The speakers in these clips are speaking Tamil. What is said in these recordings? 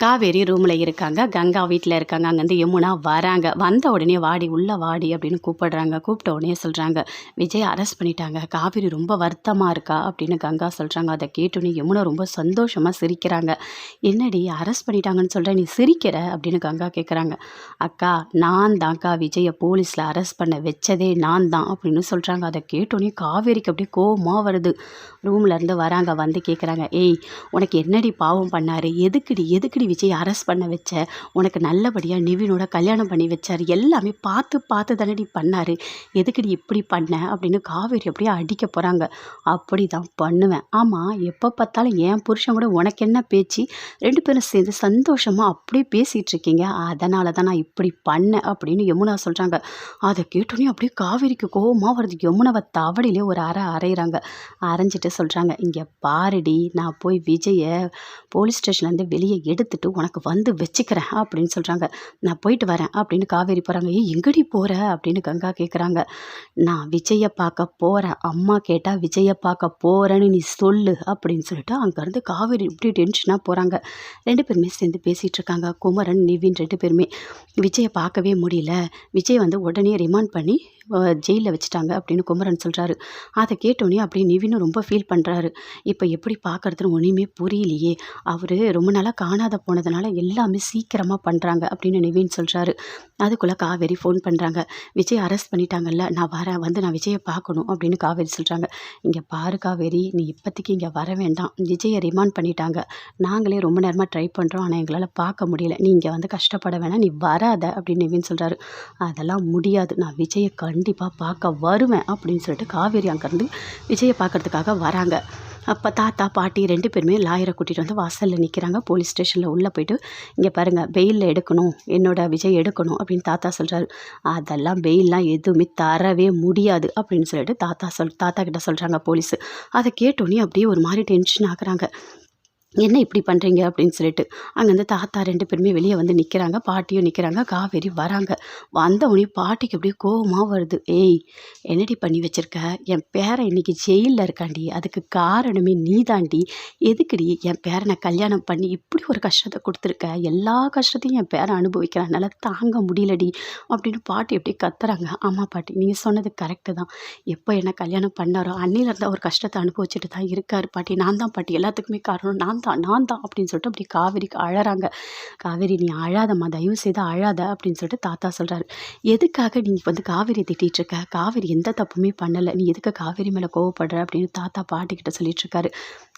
காவேரி ரூமில் இருக்காங்க. கங்கா வீட்டில் இருக்காங்க. அங்கேருந்து யமுனா வராங்க. வந்த உடனே வாடி உள்ளே வாடி அப்படின்னு கூப்பிடுறாங்க. கூப்பிட்ட உடனே சொல்கிறாங்க விஜய் அரெஸ்ட் பண்ணிட்டாங்க. காவேரி ரொம்ப வருத்தமாக இருக்கா? அப்படின்னு கங்கா சொல்கிறாங்க அதை கேட்டோன்னே யமுனா ரொம்ப சந்தோஷமாக சிரிக்கிறாங்க. என்னடி அரெஸ்ட் பண்ணிட்டாங்கன்னு சொல்கிற நீ சிரிக்கிற? அப்படின்னு கங்கா கேட்குறாங்க அக்கா நான் தான்க்கா விஜயை போலீஸில் அரெஸ்ட் பண்ண வச்சதே நான் தான் அப்படின்னு சொல்கிறாங்க அதை கேட்டோன்னே காவேரிக்கு அப்படியே கோபமாக வருது. ரூம்ல இருந்து வராங்க. வந்து கேட்குறாங்க ஏய் உனக்கு என்னடி பாவம் பண்ணார்? எதுக்குடி எதுக்குடி விஜய் அரெஸ்ட் பண்ண வச்ச உனக்கு நல்லபடியாக நிவினோட கல்யாணம் பண்ணி வச்சார். எல்லாமே பார்த்து பார்த்து தானடி எதுக்கு எதுக்குடி இப்படி பண்ண? அப்படின்னு காவேரி அப்படியே அடிக்க போகிறாங்க அப்படி தான் பண்ணுவேன். ஆமாம் எப்போ பார்த்தாலும் என் புருஷன் கூட உனக்கு என்ன பேச்சு? ரெண்டு பேரும் சேர்ந்து சந்தோஷமாக அப்படியே பேசிகிட்டு இருக்கீங்க. அதனால தான் நான் இப்படி பண்ணேன் அப்படின்னு யமுனா சொல்கிறாங்க அதை கேட்டோன்னே அப்படியே காவேரிக்கு கோபமாக வருது. யமுனாவை தவடியிலே ஒரு அரை அரைகிறாங்க அரைஞ்சிட்டு சொல்கிறாங்க இங்கே பாருடி நான் போய் விஜயை போலீஸ் ஸ்டேஷன்லேருந்து வெளியே எடுத்துட்டு உனக்கு வந்து வச்சுக்கிறேன் அப்படின்னு சொல்கிறாங்க நான் போயிட்டு வரேன் அப்படின்னு காவேரி போகிறாங்க ஏய் எங்கடி போகிற அப்படின்னு கங்கா கேட்குறாங்க நான் விஜயை பார்க்க போகிறேன் அம்மா கேட்டால் விஜயை பார்க்க போகிறேன்னு நீ சொல்லு அப்படின்னு சொல்லிட்டு அங்கேருந்து காவேரி இப்படி டென்ஷனாக போகிறாங்க ரெண்டு பேருமே சேர்ந்து பேசிகிட்டு இருக்காங்க. குமரன் நிவின் ரெண்டு பேருமே. விஜயை பார்க்கவே முடியல. விஜய் வந்து உடனே ரிமாண்ட் பண்ணி ஜெயிலில் வச்சுட்டாங்க அப்படின்னு குமரன் சொல்கிறாரு அதை கேட்டோன்னே அப்படியே நிவினும் ரொம்ப ஃபீல் பண்ணுறாரு இப்போ எப்படி பார்க்கறதுன்னு ஒன்றுமே புரியலையே. அவர் ரொம்ப நாளாக காணாத போனதுனால எல்லாமே சீக்கிரமாக பண்ணுறாங்க அப்படின்னு நிவின் சொல்கிறாரு அதுக்குள்ளே காவேரி ஃபோன் பண்ணுறாங்க விஜய் அரெஸ்ட் பண்ணிட்டாங்கல்ல நான் வரேன் வந்து நான் விஜயை பார்க்கணும் அப்படின்னு காவேரி சொல்கிறாங்க இங்கே பாரு காவேரி நீ இப்போதைக்கு இங்கே வர வேண்டாம். விஜயை ரிமாண்ட் பண்ணிட்டாங்க. நாங்களே ரொம்ப நேரமாக ட்ரை பண்ணுறோம் ஆனால் எங்களால் பார்க்க முடியல. நீ இங்கே வந்து கஷ்டப்பட வேணாம் நீ வராத அப்படின்னு நிவின் சொல்கிறாரு அதெல்லாம் முடியாது. நான் விஜயை கண்டிப்பாக பார்க்க வருவேன் அப்படின்னு சொல்லிட்டு காவேரி அங்கேருந்து விஜயை பார்க்கறதுக்காக வராங்க. அப்போ தாத்தா பாட்டி ரெண்டு பேருமே லாயரை கூட்டிகிட்டு வந்து வாசலில் நிற்கிறாங்க போலீஸ் ஸ்டேஷனில் உள்ளே போயிட்டு இங்கே பாருங்கள் பெயிலில் எடுக்கணும் என்னோட விஜய் எடுக்கணும் அப்படின்னு தாத்தா சொல்கிறாரு அதெல்லாம் பெயிலெலாம் எதுவுமே தரவே முடியாது அப்படின்னு சொல்லிட்டு தாத்தா சொல் தாத்தா கிட்ட சொல்கிறாங்க போலீஸு. அதை கேட்டோன்னே அப்படியே ஒரு மாதிரி டென்ஷன் ஆகுறாங்க. என்ன இப்படி பண்ணுறீங்க அப்படின்னு சொல்லிட்டு அங்கேருந்து தாத்தா ரெண்டு பேருமே வெளியே வந்து நிற்கிறாங்க பாட்டியும் நிற்கிறாங்க காவேரி வராங்க. வந்த உடனே பாட்டிக்கு அப்படியே கோபமாக வருது. ஏய் என்னடி பண்ணி வச்சிருக்க? என் பேரை இன்னைக்கு ஜெயிலில் இருக்காண்டி. அதுக்கு காரணமே நீ தாண்டி எதுக்குடி என் பேரை நான் கல்யாணம் பண்ணி இப்படி ஒரு கஷ்டத்தை கொடுத்துருக்க? எல்லா கஷ்டத்தையும் என் பேரை அனுபவிக்கிறான். என்னால் தாங்க முடியலடி அப்படின்னு பாட்டி அப்படியே கத்துறாங்க. ஆமாம் பாட்டி நீங்கள் சொன்னது கரெக்டு தான். எப்போ என்ன கல்யாணம் பண்ணாரோ அன்னிலேருந்து அவர் கஷ்டத்தை அனுபவிச்சுட்டு தான் இருக்கார் பாட்டி. நான் தான் பாட்டி. எல்லாத்துக்குமே காரணம். நான் தான் நான் தான் அப்படின்னு சொல்லிட்டு அப்படி காவேரிக்கு அழறாங்க. காவேரி நீ அழாதம்மா தயவு செய்து அழாத அப்படின்னு சொல்லிட்டு தாத்தா சொல்கிறாரு எதுக்காக நீ வந்து காவேரி திட்டிகிட்டு இருக்க காவேரி எந்த தப்புமே பண்ணலை. நீ எதுக்கு காவேரி மேலே கோவப்படுற அப்படின்னு தாத்தா பாட்டிக்கிட்ட சொல்லிட்டு இருக்காரு.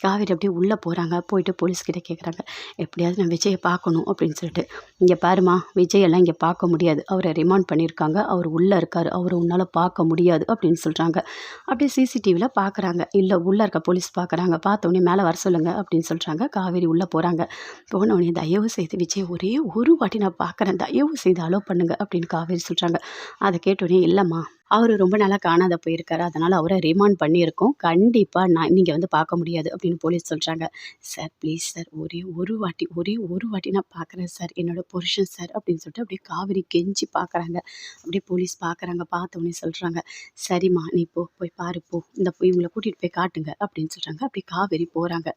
காவேரி அப்படியே உள்ளே போகிறாங்க? போயிட்டு போலீஸ்கிட்ட கேட்குறாங்க. எப்படியாவது நான் விஜயை பார்க்கணும் அப்படின்னு சொல்லிட்டு. இங்கே பாருமா விஜயெல்லாம் இங்கே பார்க்க முடியாது. அவரை ரிமாண்ட் பண்ணியிருக்காங்க. அவர் உள்ளே இருக்கார். அவரை உன்னால் பார்க்க முடியாது அப்படின்னு சொல்கிறாங்க. அப்படியே சிசிடிவியில் பார்க்குறாங்க. இல்லை உள்ளே இருக்க போலீஸ் பார்க்குறாங்க. பார்த்தோன்னே மேலே வர சொல்லுங்கள் அப்படின்னு சொல்கிறாங்க. காவேரி உள்ளே போகிறாங்க. போனவுடனே தயவு செய்து விஜய் ஒரே ஒரு வாட்டி நான் பார்க்குறேன். தயவு செய்து அலோவ் பண்ணுங்கள் அப்படின்னு காவேரி சொல்கிறாங்க. அதை கேட்டோடனே இல்லைம்மா அவர் ரொம்ப நாளாக காணாத போயிருக்காரு. அதனால் அவரை ரிமாண்ட் பண்ணியிருக்கோம். கண்டிப்பாக நான் நீங்கள் வந்து பார்க்க முடியாது அப்படின்னு போலீஸ் சொல்கிறாங்க சார் ப்ளீஸ் சார் ஒரே ஒரு வாட்டி ஒரே ஒரு வாட்டி நான் பார்க்குறேன் சார் என்னோட புருஷன் சார் அப்படின்னு சொல்லிட்டு அப்படியே காவேரி கெஞ்சி பார்க்குறாங்க. அப்படியே போலீஸ் பார்க்குறாங்க. பார்த்தோன்னே சொல்கிறாங்க சரிம்மா நீ போ போய் பாரு போ. இந்த போய் இவங்களை கூட்டிகிட்டு போய் காட்டுங்க அப்படின்னு சொல்கிறாங்க அப்படியே காவேரி போகிறாங்க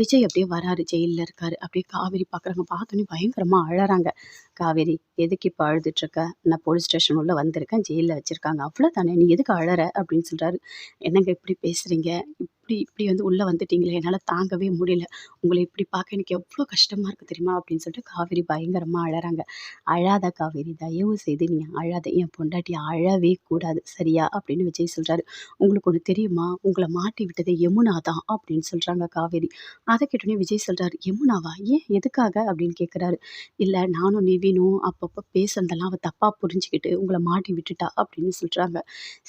விஜய் அப்படியே வராரு ஜெயிலில் இருக்காரு. அப்படியே காவேரி பார்க்குறாங்க. பார்த்தோன்னே பயங்கரமாக அழறாங்க. காவேரி எதுக்கு இப்போ அழுதுட்ருக்க நான் போலீஸ் ஸ்டேஷன் உள்ள வந்திருக்கேன் ஜெயிலில் வச்சுருக்காங்க. அவ்வளோதானே நீ எதுக்கு அழற? அப்படின்னு சொல்கிறாரு என்னங்க இப்படி பேசுகிறீங்க இப்படி இப்படி வந்து உள்ளே வந்துட்டீங்களே என்னால் தாங்கவே முடியல. உங்களை இப்படி பார்க்க எனக்கு எவ்வளோ கஷ்டமாக இருக்குது தெரியுமா? அப்படின்னு சொல்லிட்டு காவேரி பயங்கரமாக அழறாங்க. அழாத காவேரி தயவு செய்து நீங்கள் அழாத என் பொண்டாட்டி அழவே கூடாது சரியா? அப்படின்னு விஜய் சொல்கிறாரு உங்களுக்கு ஒன்று தெரியுமா? உங்களை மாட்டி விட்டது யமுனா தான் அப்படின்னு சொல்கிறாங்க காவேரி. அதை கேட்டோன்னே விஜய் சொல்கிறாரு யமுனாவா? ஏன் எதுக்காக? அப்படின்னு கேட்குறாரு இல்லை நானும் நிவினும் அப்பப்போ பேசுனதெல்லாம் அவள் தப்பாக புரிஞ்சுக்கிட்டு உங்களை மாட்டி விட்டுட்டா? அப்படின்னு சொல்கிறாங்க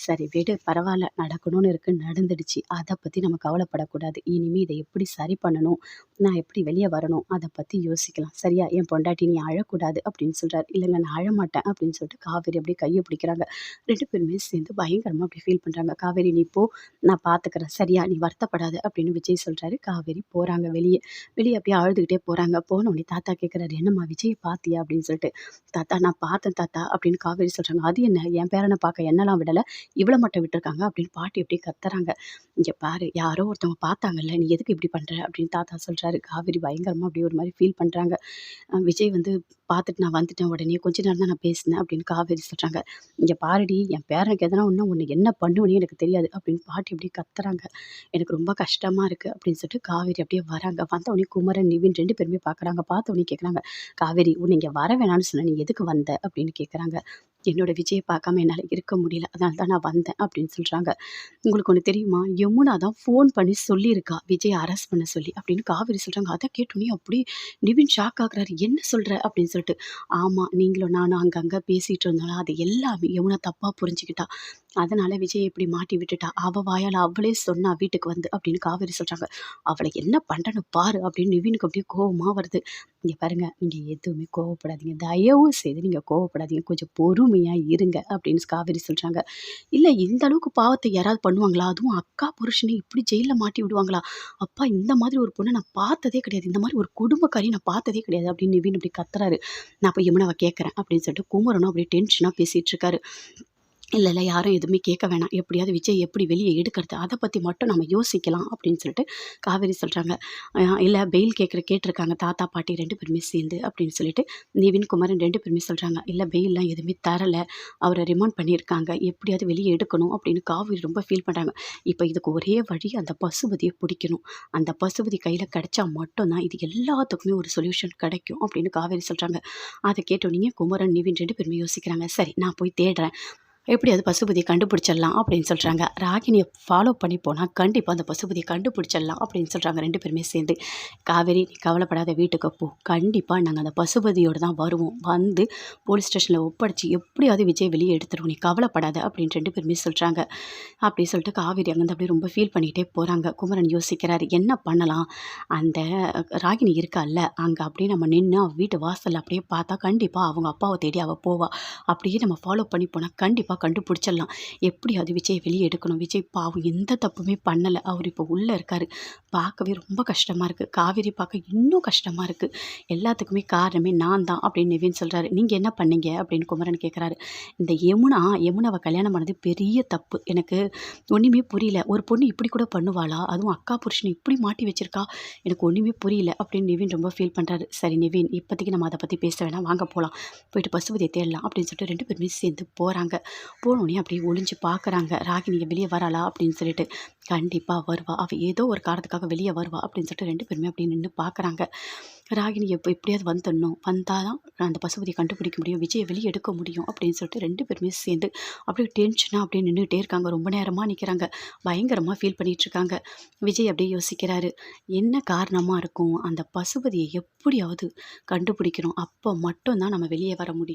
சரி விடு பரவாயில்ல நடக்கணும்னு இருக்கு நடந்துடுச்சு. அதை பற்றி நம்ம கவலைப்படக்கூடாது. இனிமேல் இதை எப்படி சரி பண்ணணும்? நான் எப்படி வெளியே வரணும்? அதை பற்றி யோசிக்கலாம். சரியா? என் பொண்டாட்டி நீ அழக்கூடாது அப்படின்னு சொல்கிறாரு இல்லைங்க நான் அழமாட்டேன் அப்படின்னு சொல்லிட்டு காவேரி அப்படியே கையை பிடிக்கிறாங்க. ரெண்டு பேருமே சேர்ந்து பயங்கரமாக அப்படி ஃபீல் பண்ணுறாங்க காவேரி நீ போ நான் பார்த்துக்கிறேன் சரியா? நீ வருத்தப்படாது அப்படின்னு விஜய் சொல்கிறாரு காவேரி போகிறாங்க வெளியே. வெளியே அப்படியே அழுதுகிட்டே போகிறாங்க போனோடனே தாத்தா கேட்குறாரு என்னம்மா விஜய் பார்த்தியா அப்படின்னு சொல்லிட்டு. தாத்தா நான் பார்த்தேன் தாத்தா அப்படின்னு காவேரி சொல்கிறாங்க அது என்ன? என் பேரனை பார்க்க என்னெல்லாம் விடலை? இவ்வளோ மட்டும் விட்டுருக்காங்க? அப்படின்னு பாட்டி எப்படி கத்துறாங்க. இங்கே பாரு யாரோ ஒருத்தவங்க பார்த்தாங்கல்ல நீ எதுக்கு இப்படி பண்ணுற அப்படின்னு தாத்தா சொல்கிறாரு காவேரி பயங்கரமாக அப்படியே ஒரு மாதிரி ஃபீல் பண்ணுறாங்க விஜய் வந்து பார்த்துட்டு நான் வந்துட்டேன் உடனே கொஞ்ச நேரம் தான் நான் பேசினேன் அப்படின்னு காவேரி சொல்கிறாங்க இங்கே பாருடி என் பேரனுக்கு எதனா ஒன்று ஒன்று என்ன பண்ணுவனே எனக்கு தெரியாது அப்படின்னு பாட்டி அப்படியே கத்துறாங்க. எனக்கு ரொம்ப கஷ்டமாக இருக்குது அப்படின்னு சொல்லிட்டு காவேரி அப்படியே வராங்க. வந்த உடனே குமரன் நிவின் ரெண்டு பேருமே பார்க்குறாங்க. பார்த்தவனே கேட்குறாங்க காவேரி உன்னை இங்கே வர வேணாம்னு சொன்ன நீ எதுக்கு வந்த? அப்படின்னு கேட்குறாங்க என்னோட விஜயை பார்க்காம என்னால் இருக்க முடியல. அதனால தான் நான் வந்தேன் அப்படின்னு சொல்கிறாங்க உங்களுக்கு ஒன்று தெரியுமா? யமுனா தான் ஃபோன் பண்ணி சொல்லியிருக்கா. விஜய் அரெஸ்ட் பண்ண சொல்லி அப்படின்னு காவேரி சொல்கிறாங்க அதை கேட்டோன்னே அப்படி நிவின் ஷாக் ஆகுறாரு. என்ன சொல்கிற அப்படின்னு சொல்லிட்டு ஆமாம் நீங்களும் நானும் அங்கங்கே பேசிகிட்டு இருந்தாலும் அது எல்லாமே யமுனா தப்பாக புரிஞ்சுக்கிட்டா. அதனால் விஜய் இப்படி மாட்டி விட்டுட்டா. அவள் வாயால் அவளே சொன்னா வீட்டுக்கு வந்து அப்படின்னு காவேரி சொல்கிறாங்க அவளை என்ன பண்ணுறன்னு பாரு அப்படின்னு நிவினுக்கு அப்படியே கோபமாக வருது. இங்கே பாருங்கள் நீங்கள் எதுவுமே கோவப்படாதீங்க. தயவு செய்து நீங்கள் கோவப்படாதீங்க. கொஞ்சம் பொறுமையாக இருங்க அப்படின்னு காவேரி சொல்கிறாங்க இல்லை இந்த அளவுக்கு பாவத்தை யாராவது பண்ணுவாங்களா? அதுவும் அக்கா புருஷனை இப்படி ஜெயிலில் மாட்டி விடுவாங்களா? அப்பா இந்த மாதிரி ஒரு பொண்ணை நான் பார்த்ததே கிடையாது. இந்த மாதிரி ஒரு குடும்பக்காரி நான் பார்த்ததே கிடையாது அப்படின்னு நிவின் அப்படி கத்துறாரு. நான் போய் யமுனாவை கேட்குறேன் அப்படின்னு சொல்லிட்டு குமரனும் அப்படியே டென்ஷனாக பேசிகிட்டு இருக்காரு. இல்லை இல்லை யாரும் எதுவுமே கேட்க வேணாம். எப்படியாவது விஜய் எப்படி வெளியே எடுக்கிறது அதை பற்றி மட்டும் நம்ம யோசிக்கலாம் அப்படின்னு சொல்லிட்டு காவேரி சொல்கிறாங்க இல்லை பெயில் கேட்குற கேட்டிருக்காங்க தாத்தா பாட்டி ரெண்டு பேருமே சேர்ந்து அப்படின்னு சொல்லிட்டு நிவின் குமரன் ரெண்டு பேருமே சொல்கிறாங்க இல்லை பெயிலெலாம் எதுவுமே தரலை. அவரை ரிமாண்ட் பண்ணியிருக்காங்க. எப்படியாவது வெளியே எடுக்கணும் அப்படின்னு காவேரி ரொம்ப ஃபீல் பண்ணுறாங்க இப்போ இதுக்கு ஒரே வழி அந்த பசுபதியை பிடிக்கணும். அந்த பசுபதி கையில் கிடைச்சா மட்டும்தான் இது எல்லாத்துக்குமே ஒரு சொல்யூஷன் கிடைக்கும் அப்படின்னு காவேரி சொல்கிறாங்க அதை கேட்டோன்னே குமரன் நிவின் ரெண்டு பேருமே யோசிக்கிறாங்க. சரி நான் போய் தேடுறேன். எப்படியாவது பசுபதியை கண்டுபிடிச்சிடலாம் அப்படின்னு சொல்கிறாங்க ராகினியை ஃபாலோ பண்ணி போனால் கண்டிப்பாக அந்த பசுபதியை கண்டுபிடிச்சிடலாம் அப்படின்னு சொல்கிறாங்க ரெண்டு பேருமே சேர்ந்து. காவேரி நீ கவலைப்படாத வீட்டுக்கு போ. கண்டிப்பாக நாங்கள் அந்த பசுபதியோடு தான் வருவோம். வந்து போலீஸ் ஸ்டேஷனில் ஒப்படைச்சி எப்படியாவது விஜய் வெளியே எடுத்துருவோம் நீ கவலைப்படாத அப்படின்னு ரெண்டு பேருமே சொல்கிறாங்க அப்படி சொல்லிட்டு காவேரி அங்கேருந்து அப்படியே ரொம்ப ஃபீல் பண்ணிகிட்டே போகிறாங்க குமரன் யோசிக்கிறாரு என்ன பண்ணலாம்? அந்த ராகினி இருக்கால்ல அங்கே அப்படியே நம்ம நின்று அவள் வீட்டு வாசலில் அப்படியே பார்த்தா கண்டிப்பாக அவங்க அப்பாவை தேடி அவள் போவா. அப்படியே நம்ம ஃபாலோ பண்ணி போனால் கண்டிப்பாக கண்டிப்பாக கண்டுபிடிச்சிடலாம். எப்படி அது விஜய் வெளியே எடுக்கணும்? விஜய் பாவம் எந்த தப்புமே பண்ணலை. அவர் இப்போ உள்ளே இருக்கார். பார்க்கவே ரொம்ப கஷ்டமாக இருக்குது காவேரி பார்க்க இன்னும் கஷ்டமாக இருக்குது எல்லாத்துக்குமே காரணமே நான் தான் அப்படின்னு நிவின் சொல்கிறாரு நீங்கள் என்ன பண்ணீங்க? அப்படின்னு குமரன் கேட்குறாரு இந்த யமுனா யமுனாவை கல்யாணம் பண்ணது பெரிய தப்பு. எனக்கு ஒன்றுமே புரியல. ஒரு பொண்ணு இப்படி கூட பண்ணுவாளா? அதுவும் அக்கா புருஷனை இப்படி மாட்டி வச்சிருக்கா? எனக்கு ஒன்றுமே புரியல அப்படின்னு நிவின் ரொம்ப ஃபீல் பண்ணுறாரு சரி நிவின் இப்போதைக்கு நம்ம அதை பற்றி பேச வேணாம். வாங்க போகலாம் போயிட்டு பசுபதியை தேடலாம் அப்படின்னு சொல்லிட்டு ரெண்டு பேருமே சேர்ந்து போகிறாங்க போனோடனே அப்படியே ஒளிஞ்சு பார்க்குறாங்க. ராகினியை வெளியே வராளா? அப்படின்னு சொல்லிட்டு. கண்டிப்பாக வருவா. அவள் ஏதோ ஒரு காரணத்துக்காக வெளியே வருவா அப்படின்னு சொல்லிட்டு ரெண்டு பேருமே அப்படி நின்று பார்க்குறாங்க. ராகினி எப்போ எப்படியாவது வந்துடணும். வந்தால் தான் அந்த பசுபதியை கண்டுபிடிக்க முடியும். விஜயை வெளியே எடுக்க முடியும் அப்படின்னு சொல்லிட்டு ரெண்டு பேருமே சேர்ந்து அப்படியே டென்ஷனாக அப்படியே நின்றுகிட்டே இருக்காங்க. ரொம்ப நேரமாக நிற்கிறாங்க பயங்கரமாக ஃபீல் பண்ணிகிட்ருக்காங்க விஜய் அப்படியே யோசிக்கிறாரு என்ன காரணமாக இருக்கும்? அந்த பசுபதியை எப்படியாவது கண்டுபிடிக்கணும். அப்போ மட்டும்தான் நம்ம வெளியே வர முடியும்.